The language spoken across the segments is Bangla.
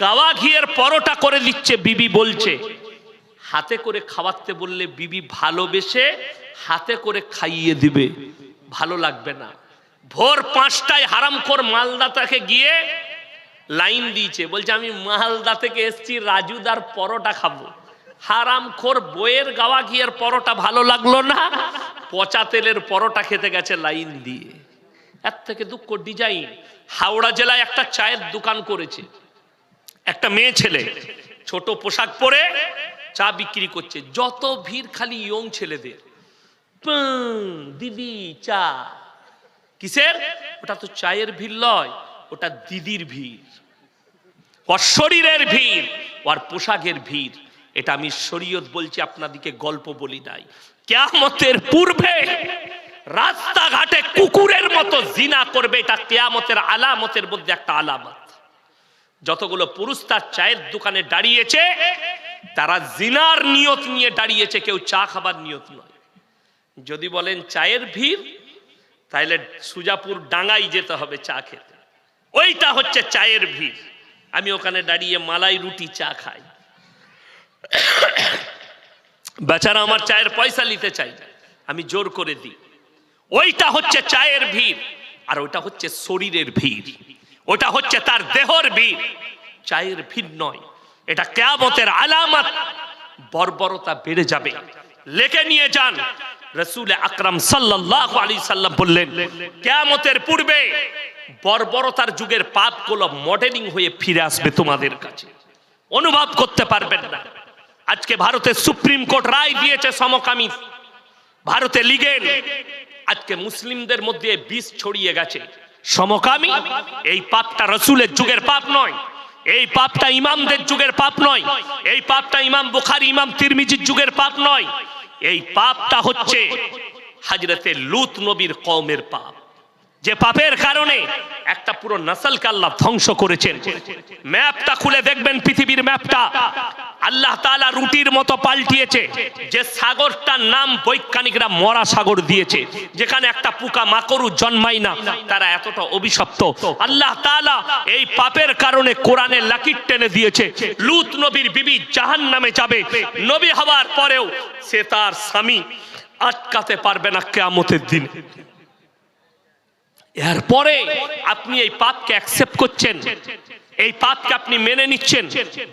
গাওয়া ঘিয়ের পরোটা করে দিচ্ছে, বিবি বলছে। হাতে করে খাওয়াতে বললে বিবি ভালোবেসে হাতে করে খাইয়ে দিবে। ভালো লাগবে না। ভোর পাঁচটায় হারামখোর মালদাতাকে গিয়ে লাইন দিয়েছে, বলছে, আমি মালদা থেকে এসছি, রাজুদার পরোটা খাব। হারামখোর বইয়ের গাওয়া ঘিয়ের পরোটা ভালো লাগল না, পচা তেলের পরোটা খেতে গেছে লাইন দিয়ে। এর থেকে দুঃখ, ডিজাইন। হাওড়া জেলায় একটা চায়ের দোকান করেছে। একটা মেয়ে ছেলে, ছোট পোশাক পরে চা বিক্রি করছে। যত ভিড় খালি ইয়ং ছেলেদের। দিদি, চা। কিসের? ওটা তো চায়ের ভিড় লয়, ওটা দিদির ভিড়। ওর শরীরের ভিড়, ওর পোশাকের ভিড়। এটা আমি শরীয়ত বলছি, আপনাদিকে গল্প বলি নাই। কেয়ামতের পূর্বে রাস্তাঘাটে কুকুরের মতো জিনা করবে, এটা কেয়ামতের আলামতের মধ্যে একটা আলামত। যতগুলো পুরুষ তার চায়ের দোকানে দাঁড়িয়েছে, তারা জিনার নিয়ত নিয়ে দাঁড়িয়েছে, কেউ চা খাবার নিয়ত নয়। যদি বলেন চায়ের ভিড় তাহলে সুজাপুর ডাঙ্গাই যেতে হবে চা খেতে। ওইটা হচ্ছে চায়ের ভিড়। আমি ওখানে দাঁড়িয়ে মালাই রুটি চা খাই। বেচারা আমার চায়ের পয়সা নিতে চাই আমি জোর করে দিই। ওইটা হচ্ছে চায়ের ভিড়, আর ওইটা হচ্ছে শরীরের ভিড়। ওটা হচ্ছে তার দেহর ভিড় চায়ের ভিড় নয়। এটা কেয়ামতের আলামত। বর্বরতা বেড়ে যাবে। লেখে নিয়ে যান। রসুল আকরাম সাল্লাল্লাহু আলাইহি সাল্লাম বললেন, কেয়ামতের পূর্বে বর্বরতার যুগের পাপগুলো মডেলিং হয়ে ফিরে আসবে তোমাদের কাছে। অনুভব করতে পারবেন না। আজকে ভারতের সুপ্রিম কোর্ট রায় দিয়েছে সমকামী। ভারতে লিগেন আজকে মুসলিমদের মধ্যে বিষ ছড়িয়ে গেছে। সমকামী, এই পাপটা রসুলের যুগের পাপ নয়, এই পাপটা ইমামদের যুগের পাপ নয়, এই পাপটা ইমাম বুখারি, ইমাম তিরমিজির যুগের পাপ নয়, এই পাপটা হচ্ছে হাজরতে লুত নবীর কমের পাপ। যে পাপের কারণে একটা পুরো নসলকে আল্লাহ ধ্বংস করেছেন। ম্যাপটা খুলে দেখবেন, পৃথিবীর ম্যাপটা। আল্লাহ তাআলা রুটির মতো পাল্টিয়েছে। যে সাগরটার নাম বৈজ্ঞানিকরা মরা সাগর দিয়েছে, যেখানে একটা পোকা মাকড়ু জন্মায় না, তারা এতটা অভিশপ্ত। আল্লাহ তাআলা এই পাপের কারণে কোরআনে লাকির টেনে দিয়েছে, লুত নবীর বিবি জাহান নামে যাবে। নবী হওয়ার পরেও সে তার স্বামী আটকাতে পারবে না কেয়ামতের দিনে। এরপরে আপনি এই পাপকে অ্যাকসেপ্ট করছেন। এই পাপকে আপনি মেনে নিচ্ছেন।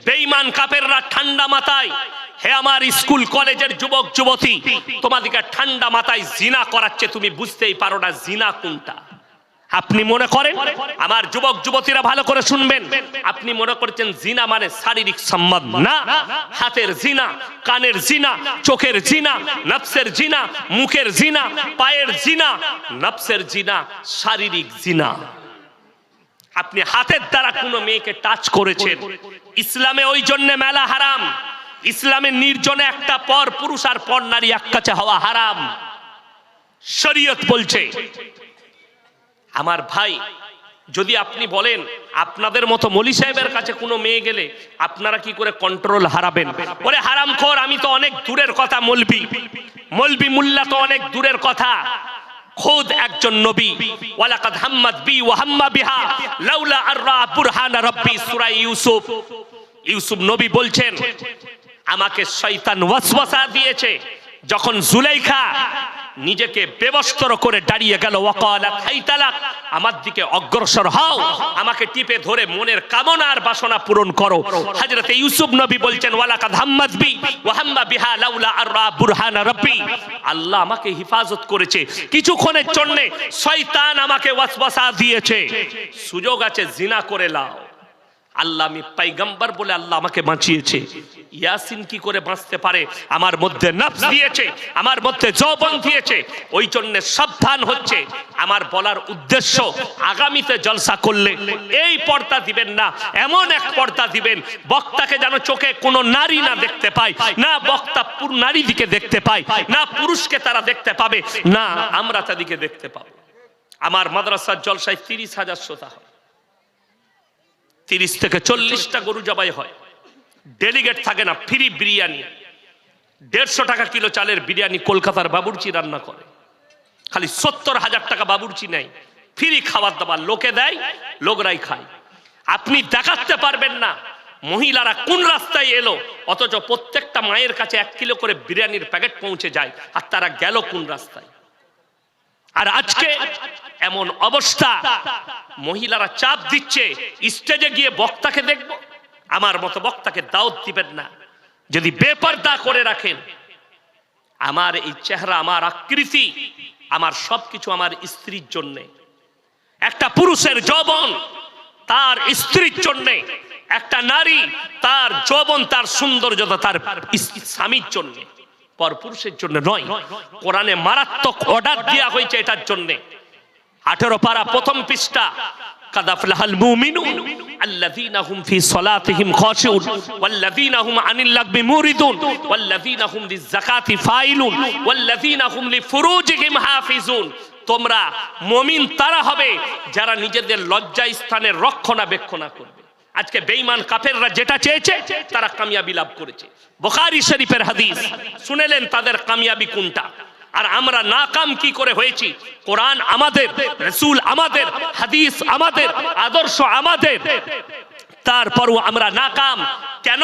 বেঈমান কাপেররা ঠান্ডা মাথায়, হে আমার স্কুল কলেজের যুবক, যুবতী, তোমাদেরকে ঠান্ডা মাথায় জিনা করাচ্ছে, তুমি বুঝতেই পারো না জিনা কোনটা। আপনি মনে করেন? আমার যুবক, যুবতীরা ভালো করে শুনবেন। আপনি মনে করছেন জিনা মানে শারীরিক সম্বন্ধ না? হাতের জিনা, কানের জিনা, চোখের জিনা, নফসের জিনা, মুখের জিনা, পায়ের জিনা, নফসের জিনা, শারীরিক জিনা। আপনি হাতের দ্বারা কোনো মেয়েকে টাচ করেছেন? ইসলামে ওই জন্য মেলা হারাম। ইসলামের নির্জনে একটা পর পুরুষ আর পর নারী এক কাছে হওয়া হারাম। শরীয়ত বলছে আমার ভাই, যদি আপনি বলেন আপনাদের মতো মলি সাহেবের কাছে কোনো মেয়ে গেলে আপনারা কি করে কন্ট্রোল হারাবেন? বলে, হারাম খোর, আমি তো অনেক দূরের কথা মলবি। মলবি মুল্লা তো অনেক দূরের কথা। খোদ একজন নবী। ওয়ালাকাদ হাম্মাদ বি ওয়া হাম্মা বিহা। লাউলা আররা বুরহান রাব্বি সূরা ইউসুফ। ইউসুফ নবী বলছেন, আমাকে শয়তান ওয়াসওয়াসা দিয়েছে। যখন জুলাইখা নিজেকে বেবস্তর করে দাঁড়িয়ে গেল, ওয়াকালা খাইতালাক আমার দিকে অগ্রসর হও, আমাকে টিপে ধরে মনের কামনা আর বাসনা পূরণ করো। হযরতে ইউসুফ নবী বলছেন, ওয়ালাকাদ হাম্মাদ বি, ওয়া হাম্মা বিহা লাউলা আররা বুরহান রাব্বি। আল্লাহ আমাকে হিফাজত করেছে। কিছুক্ষণের জন্য শয়তান আমাকে ওয়াসওয়াসা দিয়েছে। সুযোগ আছে, জিনা করে লাও। আল্লাহ আমি পাইগাম্বার বলে আল্লাহ আমাকে বাঁচিয়েছে। ইয়াসিন কি করে বাঁচতে পারে? আমার মধ্যে নফস দিয়েছে, আমার মধ্যে যৌবন দিয়েছে, ওই জন্য সাবধান হচ্ছে। আমার বলার উদ্দেশ্য, আগামীতে জলসা করলে এই পর্দা দিবেন না, এমন এক পর্দা দিবেন, বক্তাকে যেন চোখে কোনো নারী না দেখতে পায়, না বক্তা পুরো নারী দিকে দেখতে পায়, না পুরুষকে তারা দেখতে পাবে, না আমরা তাদেরকে দেখতে পাবো। আমার মাদ্রাসার জলসায় তিরিশ হাজার শ্রোতা হয়। তিরিশ থেকে চল্লিশটা গরু জবাই হয়। ডেলিগেট থাকে না ফ্রি বিরিয়ানি। দেড়শো টাকা কিলো চালের বিরিয়ানি কলকাতার বাবুর্চি রান্না করে। খালি সত্তর হাজার টাকা বাবুর্চি নেয়। ফ্রি খাবার দাবার লোকে দেয়, লোকরাই খায়। আপনি দেখাতে পারবেন না, মহিলারা কোন রাস্তায় এলো, অথচ প্রত্যেকটা মায়ের কাছে এক কিলো করে বিরিয়ানির প্যাকেট পৌঁছে যায়, আর তারা গেল কোন রাস্তায়। আর আজকে এমন অবস্থা, মহিলারা চাপ দিচ্ছে, স্টেজে গিয়ে বক্তাকে দেখব। আমার মতো বক্তাকে দাওয়াত দিবেন না। যদি বেপর্দা করে রাখেন, আমার এই চেহারা, আমার আকৃতি, আমার সবকিছু আমার স্ত্রীর জন্যে। একটা পুরুষের যৌবন তার স্ত্রীর জন্যে, একটা নারী তার যৌবন, তার সৌন্দর্যতা তার স্বামীর জন্যে। পর পুরুষের জন্য নয় কোরআনে মারাত্মক অর্ডার দেওয়া হয়েছে এটার জন্যে আঠেরো পারা প্রথম পৃষ্ঠা قد أفلح المؤمنون الذين هم في صلاتهم خاشعون والذين هم عن اللغو موردون والذين هم للزكاة فاعلون والذين هم لفروجهم حافظون তোমরা মমিন তারা হবে যারা নিজেদের লজ্জা স্থানের রক্ষণাবেক্ষণা করবে আজকে বেঈমান কাফেররা যেটা চেয়েছে, তারা কামিয়াবি লাভ করেছে। বুখারী শরীফের হাদিস, শুনেলেন তাদের কামিয়াবি কোনটা? আর আমরা নাকাম কি করে হয়েছি? কোরআন আমাদের, রসুল আমাদের, হাদিস আমাদের, আদর্শ আমাদের। তারপরও আমরা নাকাম। কেন?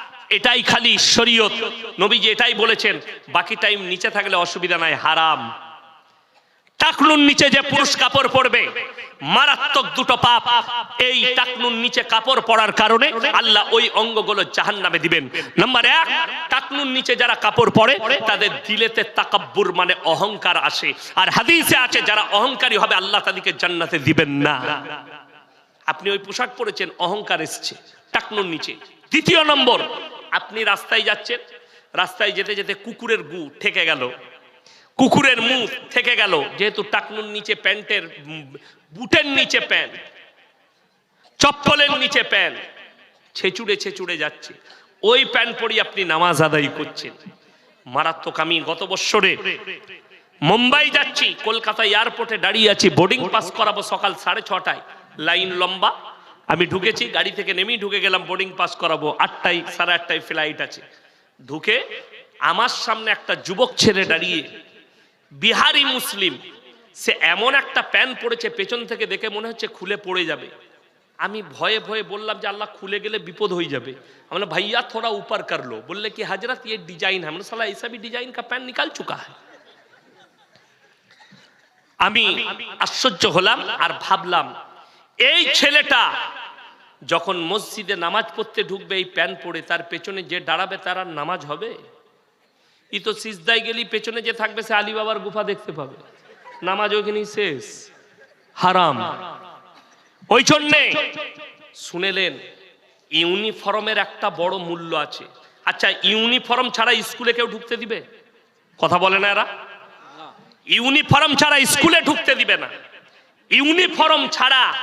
এটাই খালি শরীয়ত। নবীজি এটাই বলেছেন, বাকি টাইম নিচে থাকলে অসুবিধা নাই, হারাম। টাকনুর নিচে যে পুরুষ কাপড় পরবে, মারাত্মক দুটো পাপ। এই টাকনুর নিচে কাপড় পরার কারণে আল্লাহ ওই অঙ্গগুলো জাহান নামে দিবেন। নাম্বার এক, টাকনুর নিচে যারা কাপড় পরে, তাদের দিলেতে তাকাব্বুর মানে অহংকার আসে। আর হাদিসে আছে, যারা অহংকারী হবে, আল্লাহ তাদেরকে জান্নাতে দিবেন না। আপনি ওই পোশাক পরেছেন, অহংকার এসছে, টাকনুর নিচে। দ্বিতীয় নম্বর আপনি রাস্তায় যাচ্ছেন, রাস্তায় যেতে যেতে কুকুরের গু ঠেকে গেল। কুকুরের মুখ থেকে গেল, যেহেতু টাকনুর নিচে প্যান্টের বুটের নিচে প্যান্ট, চপ্পলের নিচে প্যান্ট, ছেচুড়ে ছেচুড়ে যাচ্ছে। ওই প্যান্ট পরি আপনি নামাজ আদায় করছেন। মারাত্মক, আমি গত বৎসরে মুম্বাই যাচ্ছি, কলকাতা এয়ারপোর্টে দাঁড়িয়ে আছি বোর্ডিং পাস করাবো সকাল সাড়ে ছটায়। লাইন লম্বা আমি ঢুকেছি, গাড়ি থেকে নেমেই ঢুকে গেলাম বোর্ডিং পাস করাবো। আটটায়, সাড়ে আটটায় ফ্লাইট আছে। ঢুকে আমার সামনে একটা যুবক ছেলে দাঁড়িয়ে, বিহারি মুসলিম, সে এমন একটা প্যান পড়েছে, পেছন থেকে দেখে মনে হচ্ছে খুলে পড়ে যাবে। আমি ভয়ে ভয়ে বললাম যে, আল্লাহ, খুলে গেলে বিপদ হয়ে যাবে। আমরা ভাইয়া, থোড়া উপার করল বললে কি, হাজরাত ইয়ে ডিজাইন হ্যাঁ। সালা এইসবই ডিজাইন কা প্যান নিকাল চুকা হ্যাঁ। আমি আশ্চর্য হলাম আর ভাবলাম, এই ছেলেটা যখন মসজিদে নামাজ পড়তে ঢুকবে, এই প্যান পরে তার পেছনে যে দাঁড়াবে, তার আর নামাজ হবে? ই তো সিজদায় গেলি পেছনে যে থাকবে, সে আলী বাবার গুফা দেখতে পাবে। নামাজ ওখানেই শেষ। হারাম। ওই জন্যে শুনেলেন, ইউনিফর্মের একটা বড় মূল্য আছে। আচ্ছা ইউনিফর্ম ছাড়া স্কুলে কেউ ঢুকতে দিবে? কথা বলে না এরা? ইউনিফর্ম ছাড়া স্কুলে ঢুকতে দিবে না। ইউনিফর্ম ছাড়া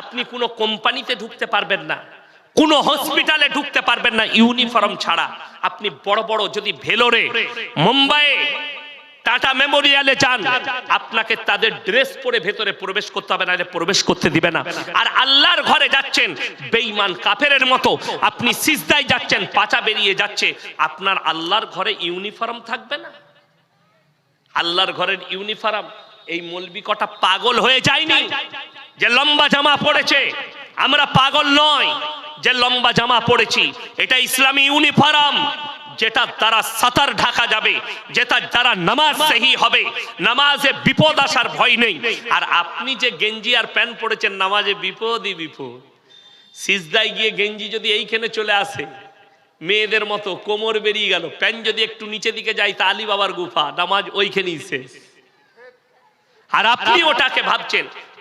আপনি কোনো কোম্পানিতে ঢুকতে পারবেন না, কোনো হসপিটালে ঢুকতে পারবেন না ইউনিফর্ম ছাড়া। আপনি বড় বড় যদি ভেলোরে, মুম্বাইয়ে, টাটা মেমোরিয়ালে যান, আপনাকে তাদের ড্রেস পরে ভেতরে প্রবেশ করতে হবে না প্রবেশ করতে দিবে না। আর আল্লাহর ঘরে যাচ্ছেন, বেঈমান কাফেরের মতো, আপনি সিজদায় যাচ্ছেন, পাচা বেরিয়ে যাচ্ছে, আপনার আল্লাহর ঘরে ইউনিফর্ম থাকবে না? আল্লাহর ঘরের ইউনিফর্ম এই মলবি কটা পাগল হয়ে যায়নি? যে লম্বা জামা পড়েছে আমরা পাগল নয় যে লম্বা জামা পড়েছি। এটা ইসলামী ইউনিফর্ম যেটা দ্বারা সাতার ঢাকা যাবে যেটা দ্বারা নামাজ সেহি হবে। নামাজে বিপদ আসার ভয় নেই। আর আপনি যে গেঞ্জি আর প্যান্ট পড়েছেন নামাজে বিপদই বিপদ। সিজদায় গিয়ে গেঞ্জি যদি এইখানে চলে আসে মেয়েদের মতো কোমর বেরিয়ে গেল প্যান যদি একটু নিচে দিকে যায় তা আলী বাবার গুফা নামাজ ওইখানেই শেষ। আর আপনি ওটাকে ভাবছেন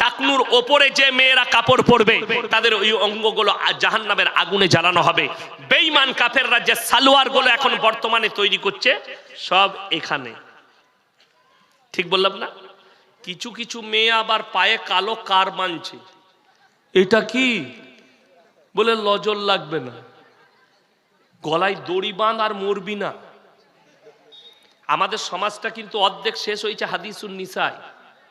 টাকনুর ওপরে যে মেয়েরা কাপড় পরবে, তাদের ওই অঙ্গগুলো জাহান নামের আগুনে জ্বালানো হবে। বেইমান কাফেররা যে সালোয়ারগুলো এখন বর্তমানে তৈরি করছে, সব এখানে। ঠিক বললাম না? কিছু কিছু মেয়ে আবার পায়ে কালো কার মানছে। এটা কি? বলে লজল লাগবে না। গলায় দড়ি বাঁধ আর মরবি না। আমাদের সমাজটা কিন্তু অর্ধেক শেষ হয়েছে হাদিসুন নিসায়।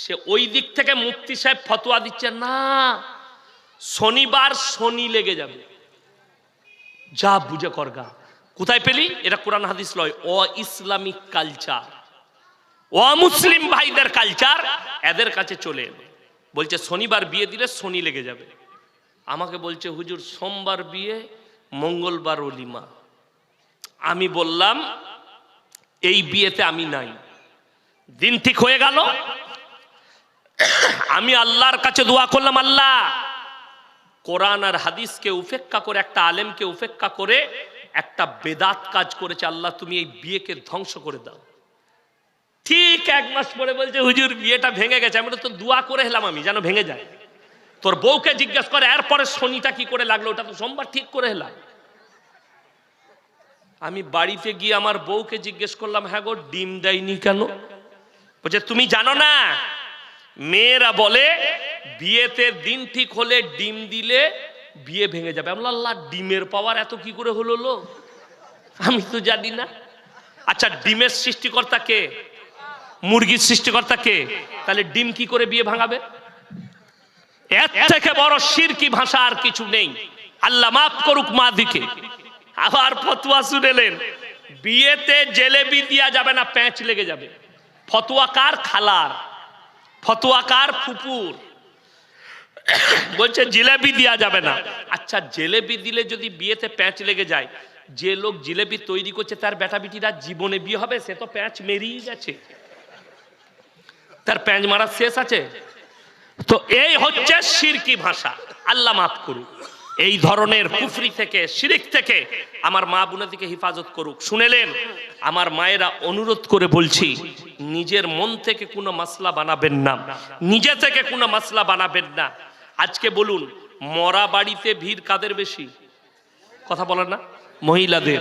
সে ওই দিক থেকে মুক্তি সাহেব ফতোয়া দিচ্ছে, না, শনিবার শনি লেগে যাবে। যা বুঝে করগা কোথায় পেলি? এটা কোরআন হাদিস লয়, অ ইসলামিক কালচার অমুসলিম ভাইদের কালচার, এদের কাছে চলে এলো। বলছে, শনিবার বিয়ে দিলে শনি লেগে যাবে। আমাকে বলছে, হুজুর, সোমবার বিয়ে, মঙ্গলবার অলিমা। আমি বললাম, এই বিয়েতে আমি নাই। দিন ঠিক হয়ে গেল আমি আল্লাহর কাছে দোয়া করলাম, আল্লাহ, কোরআন আর হাদিসকে উপেক্ষা করে, একটা আলেমকে উপেক্ষা করে, একটা বেদাত কাজ করেছে, আল্লাহ, তুমি এই বিয়েকে ধ্বংস করে দাও। ঠিক এক মাস পরে বলছে, হুজুর, বিয়েটা ভেঙে গেছে, আমি তো দোয়া করে হেলাম আমি, যেন ভেঙে যায়। তোর বউকে জিজ্ঞেস করে, এরপরে শনিটা কি করে লাগল? ওটা তো সোমবার ঠিক করে হেলাম আমি বাড়িতে গিয়ে আমার বউকে জিজ্ঞেস করলাম হ্যাঁ গো, ডিম দেয়নি কেন? বলছে, তুমি জানো না মেয়েরা বলে বিয়েতে দিন ঠিক হলে ডিম দিলে বিয়ে ভেঙে যাবে। আমি বললাম, আল্লাহ ডিমের পাওয়ার এত কি করে হলো লো আমি তো জানি না। আচ্ছা ডিমের সৃষ্টিকর্তা কে? মুরগির সৃষ্টিকর্তা কে? তাহলে ডিম কি করে বিয়ে ভাঙাবে? এর থেকে বড় শিরকি ভাষা আর কিছু নেই। আল্লাহ মাফ করুক মা দিকে। আবার ফতুয়া শুনেলেন বিয়েতে জেলেবি দিয়া যাবে না প্যাঁচ লেগে যাবে। ফতুয়া কার? খালার। ফতুয়া কার ফুপুর। বলছে জিলেবি দেওয়া যাবে না। আচ্ছা জিলেবি দিলে যদি বিয়েতে প্যাঁচ লেগে যায়, যে লোক জিলেবি তৈরি করছে, তার বেটা বিটিরা জীবনে বিয়ে হবে, সে তো প্যাঁচ মেরিয়ে গেছে। তার প্যাঁচ মারা শেষ আছে। তো এই হচ্ছে শিরকি ভাষা। আল্লাহ মাফ করুক। এই ধরনের কুফরি থেকে, শিরিক থেকে আমার মা বোনাদিকে হেফাজত করুক। শুনেলেন, আমার মায়েরা অনুরোধ করে বলছি, নিজের মন থেকে কোনো মাসলা বানাবেন না। নিজে থেকে কোনো মাসলা বানাবেন না। আজকে বলুন, মরা বাড়িতে ভিড় কাদের বেশি? কথা বলেন না, মহিলাদের।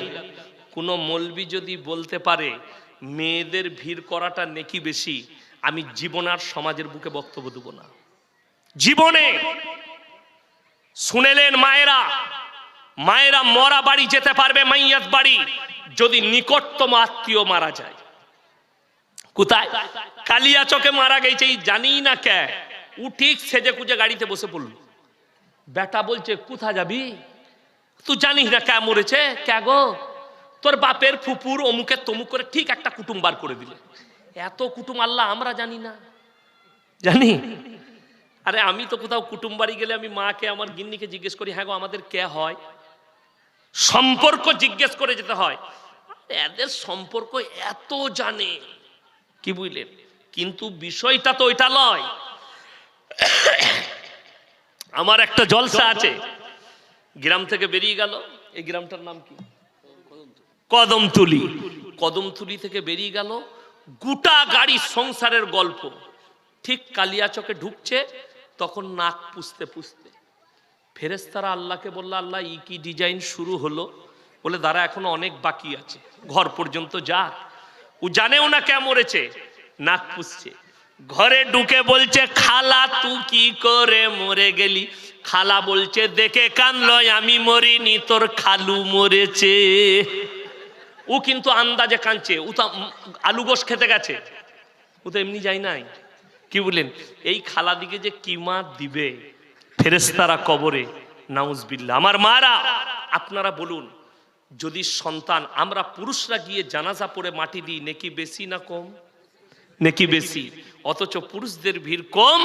কোনো মলবি যদি বলতে পারে, মেয়েদের ভিড় করাটা নেকি বেশি, আমি জীবন আর সমাজের বুকে বক্তব্য দেব না। জীবনে শুনেলেন মায়েরা মায়েরা মরা বাড়ি যেতে পারবে মাইয়াত বাড়ি, যদি নিকটতম আত্মীয় মারা যায়। কোথায়? কালিয়া চকে মারা গেছে জানি না কে। উ ঠিক সেজে কুজে গাড়িতে বসে পড়ল। বেটা বলছে কোথা যাবি? তুই জানিস না কে মরেছে? কে গো? তোর বাপের ফুপুর অমুকের তমুক করে ঠিক একটা কুটুম বার করে দিলে। এত কুটুম আল্লাহ আমরা জানি না। জানি? আরে আমি তো কোথাও কুটুম বাড়ি গেলে আমি মাকে, আমার গিন্নিকে জিজ্ঞেস করি হ্যাঁ গো, আমাদের কে হয়? সম্পর্ক জিজ্ঞেস করে যেতে হয়। এদের সম্পর্ক এত জানে। কি বুঝলেন? কিন্তু বিষয়টা তো ওইটা নয় আমার একটা জলসা আছে। গ্রাম থেকে বেরিয়ে গেল। এই গ্রামটার নাম কি? কদমতুলি। কদমতুলি থেকে বেরিয়ে গেল। গোটা গাড়ি সংসারের গল্প। ঠিক কালিয়াচকে ঢুকছে। তখন নাক পুষতে পুষতে ফেরেস্তারা আল্লাহকে বলল, আল্লাহ, ই কি ডিজাইন শুরু হলো? বলে, দাঁড়া, এখনও অনেক বাকি আছে। ঘর পর্যন্ত যা ও জানেও না কে মরেছে। নাক পুষছে ঘরে ঢুকে বলছে, খালা, তুই কি করে মরে গেলি? খালা বলছে, দেখে কানলয় আমি মরিনি, তোর খালু মরেছে। ও কিন্তু আন্দাজে কাঁদছে। ও তো আলু গোস খেতে গেছে। ও তো এমনি যায় নাই। কি বললেন? এই খালা দিকে যে কিমা দিবে ফেরেস্তারা কবরে নাউজবিল্লা আমার মারা, আপনারা বলুন, যদি সন্তান, আমরা পুরুষরা গিয়ে জানাজা পড়ে মাটি দিই, নেকি বেশি না কম? নেকি বেশি? অথচ পুরুষদের ভিড় কম,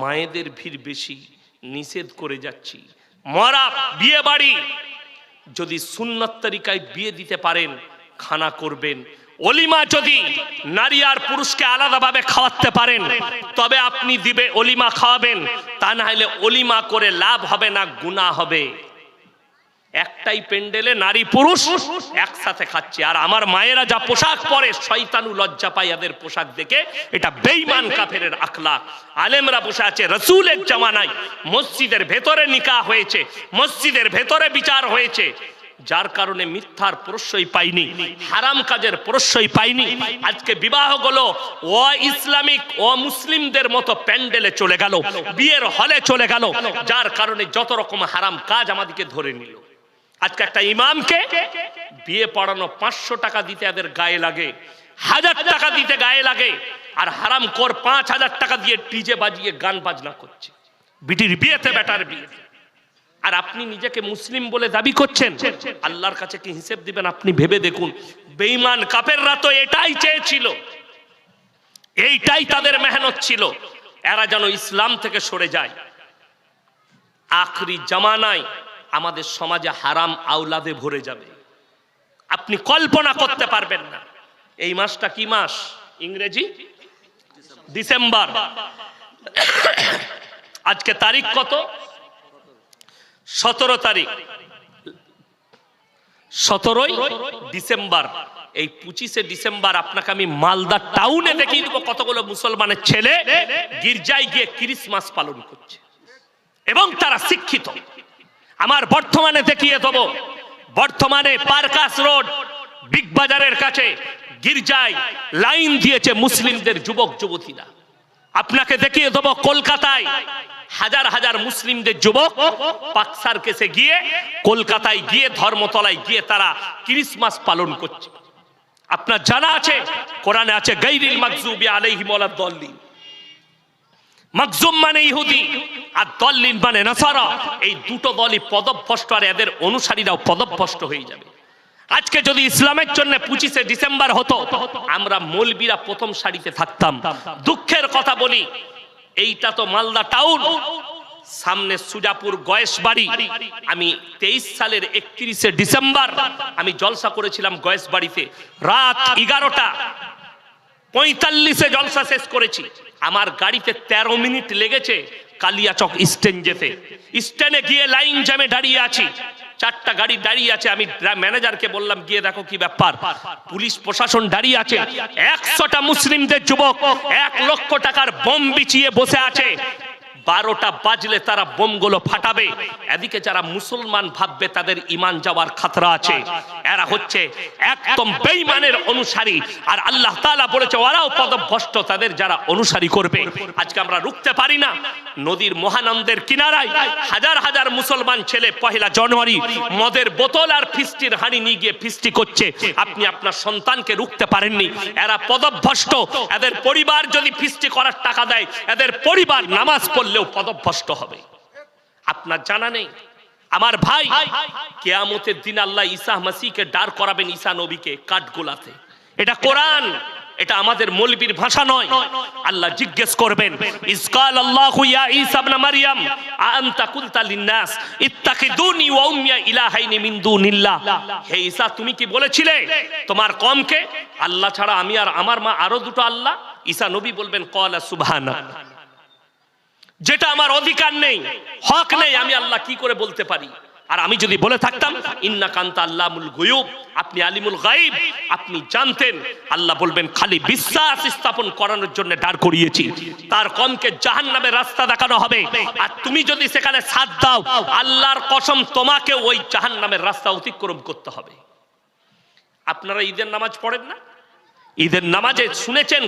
মায়েদের ভিড় বেশি, নিষেধ করে যাচ্ছি। মরা, বিয়ে বাড়ি, যদি সুন্নত তরিকায় বিয়ে দিতে পারেন, খানা করবেন অলিমা যদি নারী আর পুরুষকে আলাদাভাবে খাওয়াতে পারেন, তবে আপনি দিবে অলিমা খাওয়াবেন, তা না হলে অলিমা করে লাভ হবে না গুণা হবে। একটাই পেন্ডেলে নারী পুরুষ একসাথে খাচ্ছে, আর আমার মায়েরা যা পোশাক পরে শয়তানু লজ্জা পায় এদের পোশাক দেখে, এটা বেইমান কাফেরের আখলাক আলেমরা বসে আছে, রসুলের জামানায়, মসজিদের ভেতরে নিকাহ হয়েছে, মসজিদের ভেতরে বিচার হয়েছে। যার কারণে মিথ্যার প্রশ্রয় পাইনি, হারাম কাজের প্রশ্রয় পাইনি। আজকে বিবাহগুলো, ও ইসলামিক, ও মুসলিমদের মতো প্যান্ডেলে চলে গেল, বিয়ের হলে চলে গেল, যার কারণে যত রকম হারাম কাজ আমাদেরকে ধরে নিল। আজকে একটা ইমামকে বিয়ে পড়ানো পাঁচশো টাকা দিতে এদের গায়ে লাগে, হাজার টাকা দিতে গায়ে লাগে, আর হারাম কর পাঁচ হাজার টাকা দিয়ে ডিজে বাজিয়ে গান বাজনা করছে। বিটির বিয়েতে বেটার বিয়েতে আর আপনি নিজেকে মুসলিম বলে দাবি করছেন? আল্লাহর কাছে কি হিসেব দিবেন? আপনি ভেবে দেখুন। বেঈমান কাপেররা তো এটাই চেয়েছিল। এইটাই তাদের মেহনত ছিল। এরা যেন ইসলাম থেকে সরে যায়। আখরি জামানায় আমাদের সমাজে হারাম আওলাদে ভরে যাবে। আপনি কল্পনা করতে পারবেন না। এই মাসটা কি মাস? ইংরেজি? ডিসেম্বর। আজকে তারিখ কত? সতেরো তারিখ। সতেরোই ডিসেম্বর। এই পঁচিশে ডিসেম্বর আপনাকে আমি মালদা টাউনে দেখিয়ে দেবো কতগুলো মুসলমানের ছেলে গির্জায় গিয়ে ক্রিসমাস পালন করছে। এবং তারা শিক্ষিত। আমার বর্তমানে দেখিয়ে দেবো, বর্তমানে পার্কাস রোড, বিগ বাজারের কাছে গির্জায় লাইন দিয়েছে মুসলিমদের যুবক যুবতীরা আপনাকে দেখিয়ে দেবো কলকাতায় হাজার হাজার মুসলিমদের যুবক পাকসার কেসে গিয়ে কলকাতায় গিয়ে ধর্মতলায় গিয়ে তারা ক্রিসমাস পালন করছে। আপনার জানা আছে, কোরআনে আছে, গাইরিল মাকজুবি আলাইহিম ওয়ালাদ দল্লিন। মাকজুম মানে ইহুদি, আর দল্লিন মানে নাসারা। এই দুটো দলই পদভ্রষ্ট, আর এদের অনুসারীরাও পদভ্রষ্ট হয়ে যাবে। আজকে যদি ইসলামের জন্য পঁচিশে ডিসেম্বর হতো, আমরা মৌলবীরা প্রথম সারিতে থাকতাম। দুঃখের কথা বলি এইটা তো মালদা টাউন। সামনে সুজাপুর গয়েশ বাড়ি। আমি তেইশ সালের একত্রিশে ডিসেম্বর আমি জলসা করেছিলাম গয়েশ বাড়িতে। রাত এগারোটা, পঁয়তাল্লিশে জলসা শেষ করেছি। আমার গাড়িতে ১৩ মিনিট লেগেছে কালিয়াচক স্ট্যান্ড যেতে। স্ট্যান্ডে গিয়ে লাইন জ্যামে দাঁড়িয়ে আছি। চারটা গাড়ি দাঁড়িয়ে আছে আমি ম্যানেজারকে বললাম গিয়ে দেখো কি ব্যাপার। পুলিশ প্রশাসন দাঁড়িয়ে আছে। একশোটা মুসলিমদের যুবক এক লক্ষ টাকার বোম বিছিয়ে বসে আছে। বারোটা বাজলে তারা বোমগুলো ফাটাবে। এদিকে যারা মুসলমান ভাববে তাদের ইমান যাওয়ার খাতরা আছে। এরা হচ্ছে একদম বেঈমানের অনুসারী। আর আল্লাহ তাআলা বলেছে ওরাও পদভ্রষ্ট তাদের যারা অনুসারী করবে। আজকে আমরা রুখতে পারি না। নদীর মহানন্দের কিনারায় হাজার হাজার মুসলমান ছেলে, পহেলা জানুয়ারি, মদের বোতল আর ফিস্টির হানি নিয়ে গিয়ে ফিস্টি করছে। আপনি আপনার সন্তানকে রুখতে পারেননি। এরা পদভ্রষ্ট। এদের পরিবার যদি ফিস্টি করার টাকা দেয়, এদের পরিবার নামাজ পড়লেও পদভ্রষ্ট হবে। আপনার জানা নেই? আমার ভাই কেয়ামতের দিন আল্লাহ ঈসা মাসিকে ডার করাবেন ঈসা নবীকে কাঠগোলাতে। এটা কোরআন, এটা আমাদের মৌলবীর ভাষা নয়। আল্লাহ জিজ্ঞেস করবেন ইসকাল আল্লাহু ইয়া ঈসা ইবনে মারইয়াম আনতা কুলতা লিন্নাস? ইত্তাখিদুনি ওয়া উম্মিয়া ইলাহাইনি মিন দুনিল্লাহ। হে ঈসা, তুমি কি বলেছিলে? তোমার কমকে? আল্লাহ ছাড়া আমি আর আমার মা আরও দুটো আল্লাহ? ঈসা নবী বলবেন, কলা সুবহানা যেটা আমার অধিকার নেই, হক নেই, আমি আল্লাহ কি করে বলতে পারি? আর আমি যদি বলে থাকতাম ইন্না কান্তা আল্লামুল গুয়ুব আপনি আলিমুল গাইব আপনি জানতেন আল্লাহ বলবেন, খালি বিশ্বাস স্থাপন করানোর জন্য দাঁড় করিয়েছি। তার কমকে জাহান্নামের রাস্তা দেখানো হবে। আর তুমি যদি সেখানে সাথ দাও, আল্লাহর কসম তোমাকে ওই জাহান্নামের রাস্তা অতিক্রম করতে হবে। আপনারা ঈদের নামাজ পড়েন না? ঈদের নামাজে শুনেছেন